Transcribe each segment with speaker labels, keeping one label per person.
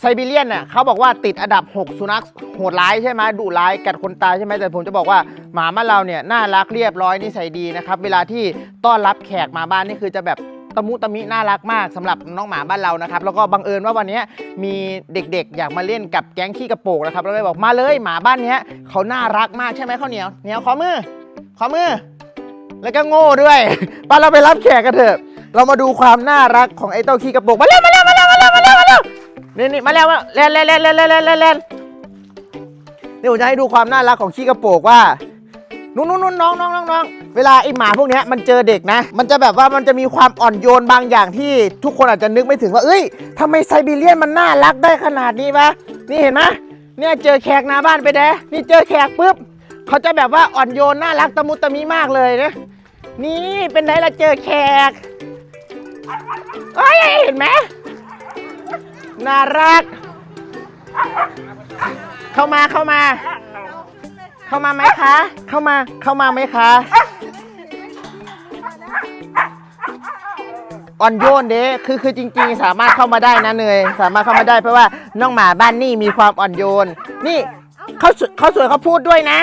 Speaker 1: ไซบีเรียนน่ะเขาบอกว่าติดอันดับ 6 สุนัขโหดร้ายใช่ไหมดุร้ายกัดคนตายใช่ไหมแต่ผมจะบอกว่าหมาบ้านเราเนี่ยน่ารักเรียบร้อยนิสัยดีนะครับเวลาที่ต้อนรับแขกมาบ้านนี่คือจะแบบตะมุตะมิน่ารักมากสำหรับน้องหมาบ้านเรานะครับ แล้วก็บังเอิญว่าวันเนี้ยมีเด็กๆ อยากมาเล่นกับแก๊งขี้กระโปรงนะครับแล้วเลยบอกมาเลยหมาบ้านเนี้ยเขาน่ารักมากใช่ไหมข้าวเหนียวเหนียวขอมือขอมือ แล้วก็โง่ด้วยไปเราไปรับแขกกันเถอะ เรามาดูความน่ารักของไอ้เต้าขี้กระโปรงมาเร็วมาเร็วมาเร็วมาเร็ว นี่นี่มาเร็วมาเล่นเล่นเล่นเล่นเล่นเล่นเล่นเล่นนี่ผมจะให้ดูความน่ารักของขี้กระโปงว่านู่นนู่นนู่นน้องน้องน้องน้องเวลาไอหมาพวกนี้มันเจอเด็กนะ มันจะแบบว่ามันจะมีความอ่อนโยนบางอย่างที่ทุกคนอาจจะนึกไม่ถึงว่า เอ้ยทำไมไซบีเรียนมันน่ารักได้ขนาดนี้วะนี่เห็นไหมเนี่ยเจอแขกหน้าบ้านไปแดนี่เจอแขกปุ๊บเขาจะแบบว่าอ่อนโยนน่ารักตะมุตะมิมากเลยนะนี่เป็นไงล่ะเจอแขกเอ้ยเห็นไหม น่ารัก เข้ามาเข้ามา เข้ามาไหมคะ เข้ามาเข้ามาไหมคะอ่อนโยนเด้คือคือจริง ๆ สามารถเข้ามาได้นะเนยสามารถเข้ามาได้เพราะว่าน้องหมาบ้านนี่มีความอ่อนโยน นี่เขาเขาสวยเขาพูดด้วยนะ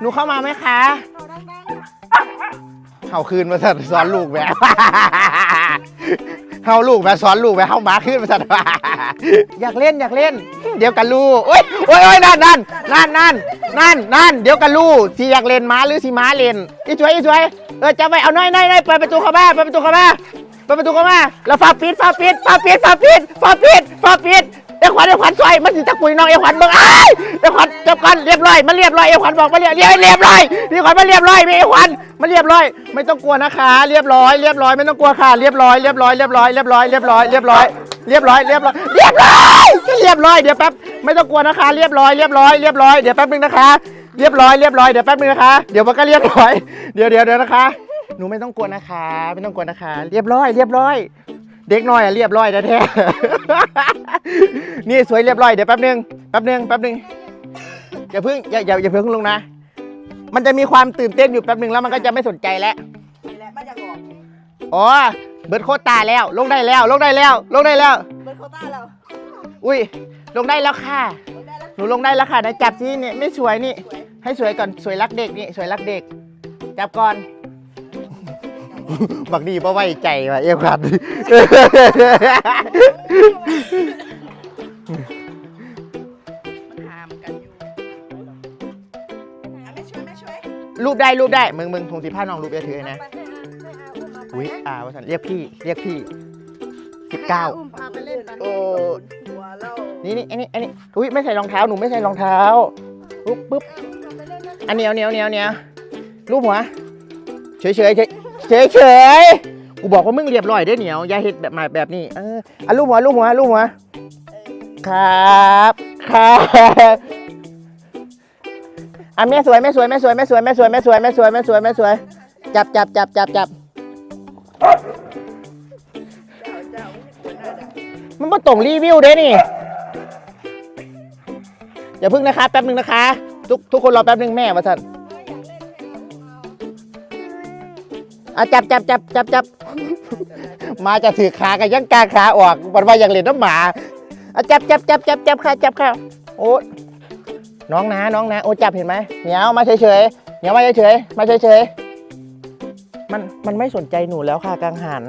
Speaker 1: หนูเข้ามาไหมคะเฮาคืนมาสัตว์สอนลูกแหวะ เฮาลูกแหวะสอนลูกแหวะเฮาหมาขึ้นมาสัตว์อยากเล่นอยากเล่น เดี๋ยวกันลูกโอ้ยโอ้ยโอ้ยนั่นนั่นนั่นนั่นนั่นนั่นเดี๋ยวกันลูกสิอยากเล่นม้าหรือสิม้าเล่นอีช่วยอีช่วยเออจะไปเอาน้อยน้อยน้อยเปิดประตูเข้ามาเปิดประตูเข้ามาเปิดประตูเข้ามาแล้วฟ้าปิดฟ้าปิดฟ้าปิดฟ้าปิดฟ้าปิดฟ้าปิด เอ้ขวัญเอ้ขวัญซอยมันสิจะคุยน้องเอ้ขวัญเบิ่งอ้ายเอ้ขวัญจับกันเรียบร้อยมันเรียบร้อยเอ้ขวัญบอกมาเรียบเรียบเรียบร้อยนี่ขวัญมาเรียบร้อยมีเอ้ขวัญมาเรียบร้อย ไม่ต้องกลัวนะคะ เรียบร้อยเรียบร้อยไม่ต้องกลัวค่ะเรียบร้อยเรียบร้อยเรียบร้อยเรียบร้อยเรียบร้อยเรียบร้อยเรียบร้อยเรียบร้อยเรียบร้อยเรียบร้อยเดี๋ยวแป๊บไม่ต้องกลัวนะคะเรียบร้อยเรียบร้อยเรียบร้อยเดี๋ยวแป๊บนึงนะคะ เรียบร้อยเรียบร้อยเดี๋ยวแป๊บนึงนะคะเดี๋ยวมันก็เรียบร้อยเดี๋ยวเดี๋ยวเดี๋ยวนะคะ หนูไม่ต้องกลัวนะคะ ไม่ต้องกลัวนะคะ เรียบร้อยเรียบร้อย เด็กน้อยอะเรียบร้อยแท้ๆนี่สวยเรียบร้อยเดี๋ยวแป๊บนึงแป๊บนึงแป๊บนึงอย่าเพิ่งอย่าอย่าอย่าเพิ่งลงนะ มันจะมีความตื่นเต้นอยู่แป๊บนึงแล้วมันก็จะไม่สนใจแล้ว
Speaker 2: นี่แหละมันจะออก
Speaker 1: อ๋อเบิร์ดโคตรตาแล้ว ลงได้แล้ว ลงได้แล้ว ลงได้แล้ว
Speaker 2: เบิร์ดโควต้าเรา
Speaker 1: อุ้ย ลงได้แล้วค่ะ
Speaker 2: ลงได้แล้ว
Speaker 1: หนูลงได้แล้วค่ะนะจับที่นี่ไม่สวยนี่ให้สวยก่อนสวยรักเด็กนี่สวยรักเด็ก จับก่อน บักดีเพราะไว้ใจว่ะเอ้ยขวัญ
Speaker 2: มันหามกันอยู่อะไม่ช่วยไม่ช่วย
Speaker 1: รูปได้รูปได้ มึงมึงคงสิผ้าน้องรูปจะถือนะ อุ้ยอ่าว่าสันเรียกพี่เรียกพี่สิบเก้า
Speaker 2: พาไปเล่นปัน
Speaker 1: โอ้
Speaker 2: หัวเรา
Speaker 1: นี่นี่อันนี้อันนี้อุ้ยไม่ใส่รองเท้าหนูไม่ใส่รองเท้าปุ๊บปุ๊บ อันเหนียวเหนียวเหนียวเหนียวรูปหัวเฉยเฉยเฉย เฉยเฉยกูบอกว่ามึงเรียบร้อยได้เหนียว อย่าเห็ดแบบหมาแบบนี้ เอออะรูปหัวรูปหัวรูปหัว ครับ ครับอะแม่สวยแม่สวยแม่สวยแม่สวยแม่สวยแม่สวยแม่สวยแม่สวยแม่สวย จับจับจับจับจับมันมาส่งรีวิวเด้นี่อย่าพึ่งนะคะ แป๊บหนึ่งนะคะ ทุกทุกคนรอแป๊บหนึ่งแม่มาท่าน เอะจับจับจับจับจับมาจะถือขากันยังกาขาออกวันว่าอยังเล่นน้ำหมาเอะจับจับจับจับจับค่ะจับค่ะโอ้น้องนะน้องนะโอ้จับเห็นไหมเหนียวมาเฉยเฉยเหนียวมาเฉยเฉยมาเฉยเฉยมันมันไม่สนใจหนูแล้วค่ะกังหัน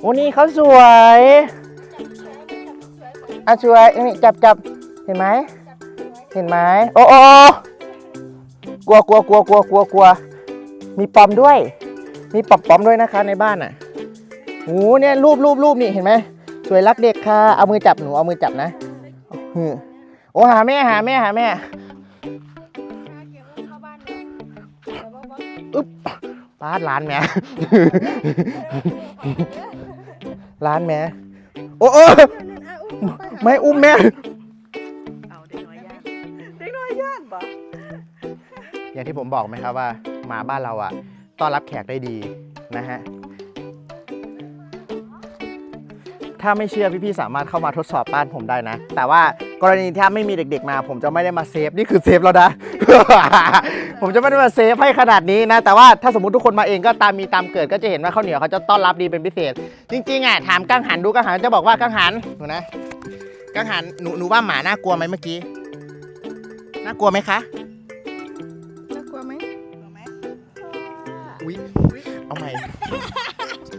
Speaker 1: โอ้นี่เขาสวยอะช่วยนี่จับจับเห็นไหมเห็นไหมโอ้โอ้โอ้กลัวกลัวกลัวกลัวกลัวกลัวมีปอมด้วย มีปอมปอมด้วยนะคะในบ้านอะโอ้เนี่ยรูปรูปรูปนี่เห็นไหมสวยรักเด็กค่ะ เอามือจับหนูเอามือจับนะหือโอ้หาแม่หาแม่หาแม่อึ๊บป้าดร้านแม่ร้านแม่โอ้โอ้ไม่อุ้มแม่
Speaker 2: เอาเด็กน้อยย่านเด็กน้อยย่านปะ
Speaker 1: อย่างที่ผมบอกไหมครับว่าหมาบ้านเราอะ ต้อนรับแขกได้ดีนะฮะ ถ้าไม่เชื่อพี่ๆสามารถเข้ามาทดสอบบ้านผมได้นะ แต่ว่ากรณีถ้าไม่มีเด็กๆมา ผมจะไม่ได้มาเซฟนี่คือเซฟแล้วนะ ผมจะไม่ได้มาเซฟให้ขนาดนี้นะ แต่ว่าถ้าสมมติทุกคนมาเองก็ตามมีตามเกิดก็จะเห็นว่าข้าวเหนียวเขาจะต้อนรับดีเป็นพิเศษ จริงๆอะถามกังหันดูกังหันจะบอกว่ากังหันดูนะกังหันหนูหนูว่าหมาน่ากลัวไหมเมื่อกี้น่ากลัวไหมคะ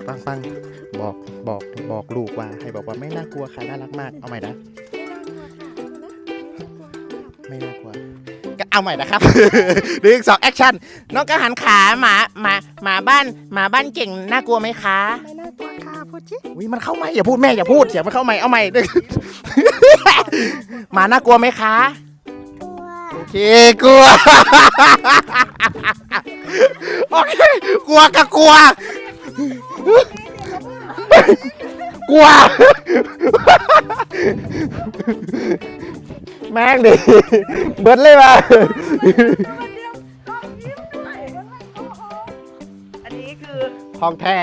Speaker 1: ปังปังบอกบอกบอกลูกว่าให้บอกว่าไม่น่ากลัวค่ะน่ารักมาก เอาใหม่นะไม่น่ากลัวก็เอาใหม่นะครับหนึ่งสองแอคชั่นน้องกังหันขาหมาหมาหมาบ้านหมาบ้านเก่งน่ากลัวไหมคะ
Speaker 2: ไม่น่ากลัวค่ะพูดจิ
Speaker 1: อุ้ยมันเข้าไม่อย่าพูดแม่อย่าพูดเสียงมันเข้าไม่เอาใหม่หมาน่ากลัวไหมคะโอเคกลัวโอเคกลัวกับกลัว กลัว แม่งดิ เบิดเลยว่ะ
Speaker 2: อันนี้คือ
Speaker 1: ของแท้